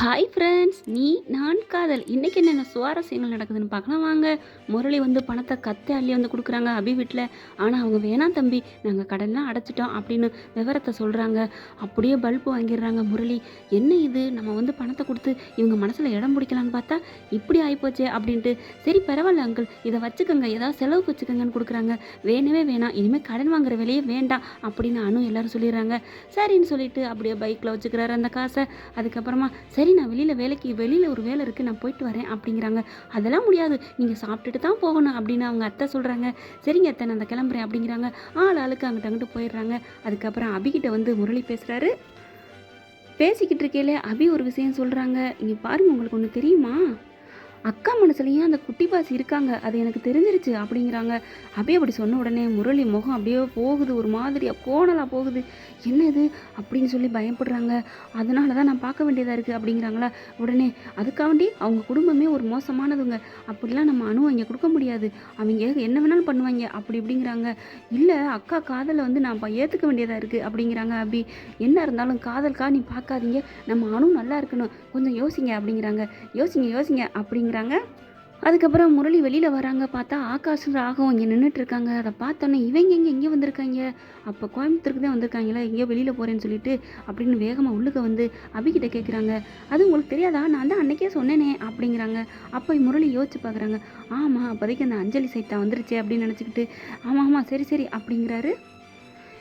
Hi friends நீ நான் காதல். இன்றைக்கி என்னென்ன சுவாரஸ்யங்கள் நடக்குதுன்னு பார்க்கலாம். வாங்க முரளி வந்து பணத்தை கத்தை அள்ளி வந்து கொடுக்குறாங்க அபி வீட்டில் ஆனால் அவங்க வேணாம் தம்பி நாங்கள் கடன்லாம் அடைச்சிட்டோம் அப்படின்னு விவரத்தை சொல்கிறாங்க அப்படியே பல்பு வாங்கிடுறாங்க முரளி. என்ன இது? நம்ம வந்து பணத்தை கொடுத்து இவங்க மனசில் இடம் பிடிக்கலான்னு பார்த்தா இப்படி ஆகிப்போச்சே அப்படின்ட்டு. சரி பரவாயில்ல அங்கிள் இதை வச்சுக்கோங்க. ஏதாவது செலவுக்கு வச்சுக்கோங்கன்னு கொடுக்குறாங்க. வேணவே வேணாம். இனிமேல் கடன் வாங்குற விலையே வேண்டாம் அப்படின்னு அனு எல்லாரும் சொல்லிடுறாங்க. சரின்னு சொல்லிட்டு அப்படியே பைக்கில் வச்சுக்கிறாரு அந்த காசை. அதுக்கப்புறமா சரி நான் வெளியில் வேலைக்கு வெளியில் ஒரு வேலை இருக்குது நான் போயிட்டு வரேன் அப்படிங்கிறாங்க. அதெல்லாம் முடியாது. நீங்கள் சாப்பிட்டுட்டு தான் போகணும் அப்படின்னு அவங்க அத்தை சொல்கிறாங்க சரிங்க அத்தை நான் அந்த கிளம்புறேன் அப்படிங்கிறாங்க. ஆள் ஆளுக்கு அங்கிட்ட அங்கிட்டு போயிடுறாங்க. அதுக்கப்புறம் அபிகிட்ட வந்து முரளி பேசுகிறாரு பேசிக்கிட்டு இருக்கையில அபி ஒரு விஷயம் சொல்கிறாங்க இங்கே பாருங்க உங்களுக்கு ஒன்று தெரியுமா? அக்கா மனசுலையும் அந்த குட்டி பாசி இருக்காங்க. அது எனக்கு தெரிஞ்சிருச்சு அப்படிங்கிறாங்க. அப்படியே அப்படி சொன்ன உடனே முரளி முகம் அப்படியே போகுது. ஒரு மாதிரியாக கோணலாக போகுது. என்ன இது? அப்படின்னு சொல்லி பயப்படுறாங்க. அதனால தான் நான் பார்க்க வேண்டியதாக இருக்குது அப்படிங்கிறாங்களா? உடனே அதுக்காண்டி அவங்க குடும்பமே ஒரு மோசமானதுங்க. அப்படிலாம் நம்ம அணு இங்கே கொடுக்க முடியாது. அவங்க என்ன வேணாலும் பண்ணுவாங்க. அப்படி இப்படிங்கிறாங்க. இல்லை அக்கா காதலை வந்து நான் ஏற்றுக்க வேண்டியதாக இருக்குது அப்படிங்கிறாங்க அப்படி என்ன இருந்தாலும் காதல்கா நீ பார்க்காதீங்க. நம்ம அணு நல்லா இருக்கணும். கொஞ்சம் யோசிங்க அப்படிங்கிறாங்க. யோசிங்க யோசிங்க அப்படிங்கிறாங்க. அதுக்கப்புறம் முரளி வெளியில் வராங்க. பார்த்தா ஆகாஷும் ராகவும் இங்கே நின்றுட்டு இருக்காங்க அதை பார்த்தோன்னே இவங்க எங்கே எங்கே வந்திருக்காங்க? அப்போ கோயம்புத்தூருக்கு தான் வந்திருக்காங்களா? எங்கேயோ வெளியில் போகிறேன்னு சொல்லிட்டு அப்படின்னு வேகமாக உள்ளுக்க வந்து அபிகிட்ட கேட்குறாங்க அது உங்களுக்கு தெரியாதா? நான் தான் அன்றைக்கே சொன்னேனே அப்படிங்கிறாங்க. அப்போ முரளி யோசிச்சு பார்க்குறாங்க ஆமாம் அப்போதைக்கு அந்த அஞ்சலி சைத்தா வந்துருச்சு அப்படின்னு நினச்சிக்கிட்டு ஆமாம் ஆமாம் சரி சரி அப்படிங்கிறாரு.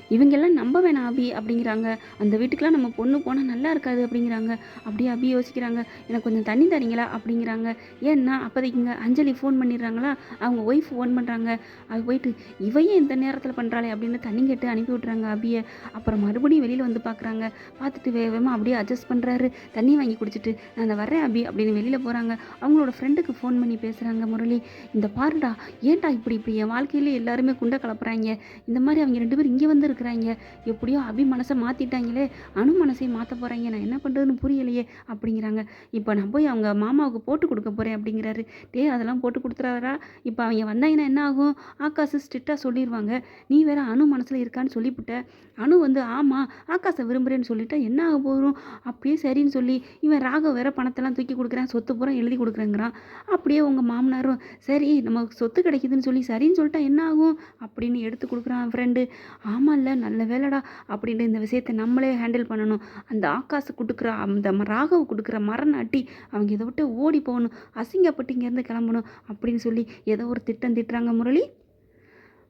இவங்கெல்லாம் நம்ப வேணாம் அபி அப்படிங்கிறாங்க. அந்த வீட்டுக்கெலாம் நம்ம பொண்ணு போனால் நல்லா இருக்காது அப்படிங்கிறாங்க. அப்படியே அபி யோசிக்கிறாங்க. எனக்கு கொஞ்சம் தண்ணி தரீங்களா? அப்படிங்கிறாங்க. ஏன்னா அப்போதைக்குங்க அஞ்சலி ஃபோன் பண்ணிடுறாங்களா? அவங்க ஒய்ஃப் ஃபோன் பண்ணுறாங்க அது போயிட்டு இவையே இந்த நேரத்தில் பண்ணுறாளே அப்படின்னு தண்ணி கேட்டு அனுப்பி விட்றாங்க அபியை. அப்புறம் மறுபடியும் வெளியில் வந்து பார்க்குறாங்க. பார்த்துட்டு வேகமாக அப்படியே அட்ஜஸ்ட் பண்ணுறாரு தண்ணி வாங்கி குடிச்சிட்டு நான் அந்த வரேன் அபி அப்படின்னு வெளியில் போகிறாங்க அவங்களோட ஃப்ரெண்டுக்கு ஃபோன் பண்ணி பேசுகிறாங்க முரளி. இந்த பாருடா ஏன்டா இப்படி இப்படி? என் வாழ்க்கையிலே எல்லாருமே குண்டை கலப்புறாங்க இந்த மாதிரி அவங்க ரெண்டு பேரும் இங்கே வந்து இருக்கிறாங்க எப்படியோ அபி மனசை மாற்றிட்டாங்களே அணு மனசை மாற்ற போகிறாங்க நான் என்ன பண்ணுறதுன்னு புரியலையே அப்படிங்கிறாங்க. இப்போ நான் போய் அவங்க மாமாவுக்கு போட்டு கொடுக்க போகிறேன் அப்படிங்கிறாரு. டே அதெல்லாம் போட்டு கொடுத்துறாரா? இப்போ அவங்க வந்தாங்கன்னா என்ன ஆகும்? ஆகாஷ் ஸ்ட்ரிக்டாக சொல்லிடுவாங்க நீ வேற அணு மனசில் இருக்கான்னு சொல்லிவிட்ட அணு வந்து ஆமாம் ஆகாஷை விரும்புகிறேன்னு சொல்லிட்டா என்ன ஆக போகிறோம் அப்படியே சரின்னு சொல்லி இவன் ராக வேற பணத்தெல்லாம் தூக்கி கொடுக்குறேன். சொத்து பூரா எழுதி கொடுக்குறேங்கிறான். அப்படியே உங்கள் மாமனாரும் சரி நமக்கு சொத்து கிடைக்குதுன்னு சொல்லி சரின்னு சொல்லிட்டா என்ன ஆகும்? அப்படின்னு எடுத்து கொடுக்குறான் ஃப்ரெண்டு ஆமாம் இல்லை நல்ல வேலைடா அப்படின்ட்டு இந்த விஷயத்தை நம்மளே ஹேண்டில் பண்ணணும். அந்த ஆகாசு கொடுக்குற அந்த ராகவ் கொடுக்குற மரண அட்டி அவங்க இதை விட்டு ஓடி போகணும். அசிங்கப்பட்டு இங்கேருந்து கிளம்பணும் அப்படின்னு சொல்லி ஏதோ ஒரு திட்டம் திட்டுறாங்க முரளி.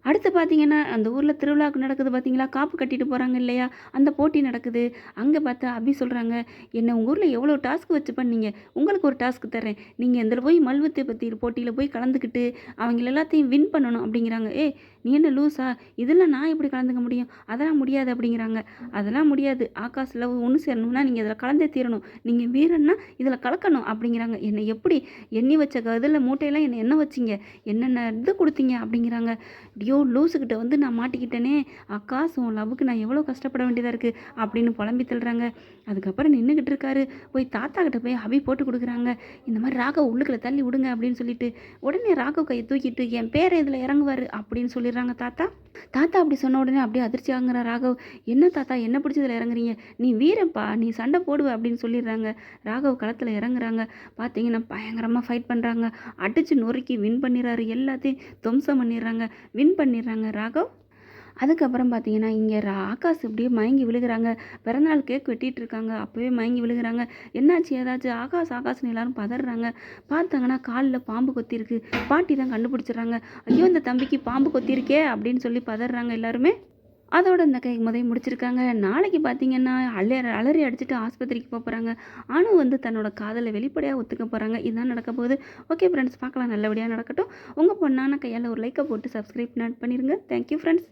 அடுத்து பார்த்தீங்கன்னா அந்த ஊரில் திருவிழாவுக்கு நடக்குது பார்த்தீங்களா? காப்பு கட்டிட்டு போகிறாங்க இல்லையா? அந்த போட்டி நடக்குது. அங்கே பார்த்தா அபி சொல்கிறாங்க என்ன உங்கள் ஊரில் எவ்வளோ டாஸ்க் வச்சு பண்ணீங்க? உங்களுக்கு ஒரு டாஸ்க் தரேன் நீங்கள் இதில் போய் மல்வத்தை பற்றி போட்டியில் போய் கலந்துக்கிட்டு அவங்க எல்லாத்தையும் வின் பண்ணணும் அப்படிங்கிறாங்க. ஏ நீ என்ன லூஸா இதில் நான் எப்படி கலந்துக்க முடியும்? அதெல்லாம் முடியாது அப்படிங்கிறாங்க. அதெல்லாம் முடியாது. ஆகாஷில் ஒன்று சேரணும்னா நீங்கள் இதில் கலந்தே தீரணும். நீங்கள் வீரன்னா இதில் கலக்கணும் அப்படிங்கிறாங்க. என்னை எப்படி எண்ணி வச்ச இதில் மூட்டையெல்லாம் என்னை என்ன வச்சிங்க? என்னென்ன இது கொடுத்தீங்க? அப்படிங்கிறாங்க. ஐயோ லூஸுக்கிட்ட வந்து நான் மாட்டிக்கிட்டேனே. அக்காஸ் உன் லவ்வுக்கு நான் எவ்வளோ கஷ்டப்பட வேண்டியதாக இருக்குது அப்படின்னு புலம்பி தள்ளுறாங்க. அதுக்கப்புறம் நின்றுக்கிட்டு இருக்காரு. போய் தாத்தா கிட்ட போய் அபி போட்டு கொடுக்குறாங்க. இந்த மாதிரி ராகவ் உள்ளுக்குள்ள தள்ளி விடுங்க அப்படின்னு சொல்லிட்டு உடனே ராகவ் கையை தூக்கிட்டு என் பேரை இதில் இறங்குவார் அப்படின்னு சொல்லிடுறாங்க தாத்தா. தாத்தா அப்படி சொன்ன உடனே அப்படியே அதிர்ச்சி ஆகுங்கிற ராகவ். என்ன தாத்தா என்ன பிடிச்சதில் இறங்குறீங்க? நீ வீரப்பா நீ சண்டை போடுவ அப்படின்னு சொல்லிடுறாங்க. ராகவ் களத்தில் இறங்குறாங்க. பார்த்தீங்கன்னா பயங்கரமாக ஃபைட் பண்ணுறாங்க அடித்து நொறுக்கி வின் பண்ணிடுறாரு. எல்லாத்தையும் துவம்சம் பண்ணிடுறாங்க. வின் பண்ணிடுறாங்க ராகவ். அதுக்கப்புறம் பார்த்தீங்கன்னா இங்கே ஆகாஷ் இப்படியே மயங்கி விழுகிறாங்க. பிறந்தநாள் கேக் வெட்டிட்டு இருக்காங்க அப்போவே மயங்கி விழுகிறாங்க. என்னாச்சு ஏதாச்சும் ஆகாஷ் ஆகாஷ்னு எல்லாரும் பதறாங்க. பார்த்தாங்கன்னா காலில் பாம்பு கொத்திருக்கு பாட்டி தான் கண்டுபிடிச்சிடுறாங்க. ஐயோ இந்த தம்பிக்கு பாம்பு கொத்திருக்கே அப்படின்னு சொல்லி பதறாங்க எல்லாருமே. அதோட இந்த கை முதை முடிச்சிருக்காங்க. நாளைக்கு பார்த்தீங்கன்னா அலறி அலறி அடிச்சுட்டு ஆஸ்பத்திரிக்கு போக போகிறாங்க அணு வந்து தன்னோட காதலை வெளிப்படையாக ஒத்துக்க போகிறாங்க இதுதான் நடக்க போகுது. ஓகே ஃப்ரெண்ட்ஸ் பார்க்கலாம். நல்லபடியாக நடக்கட்டும். உங்கள் பொண்ணான கையால் ஒரு லைக்கை போட்டு சப்ஸ்கிரைப் பண்ணிடுங்க தேங்க்யூ ஃப்ரெண்ட்ஸ்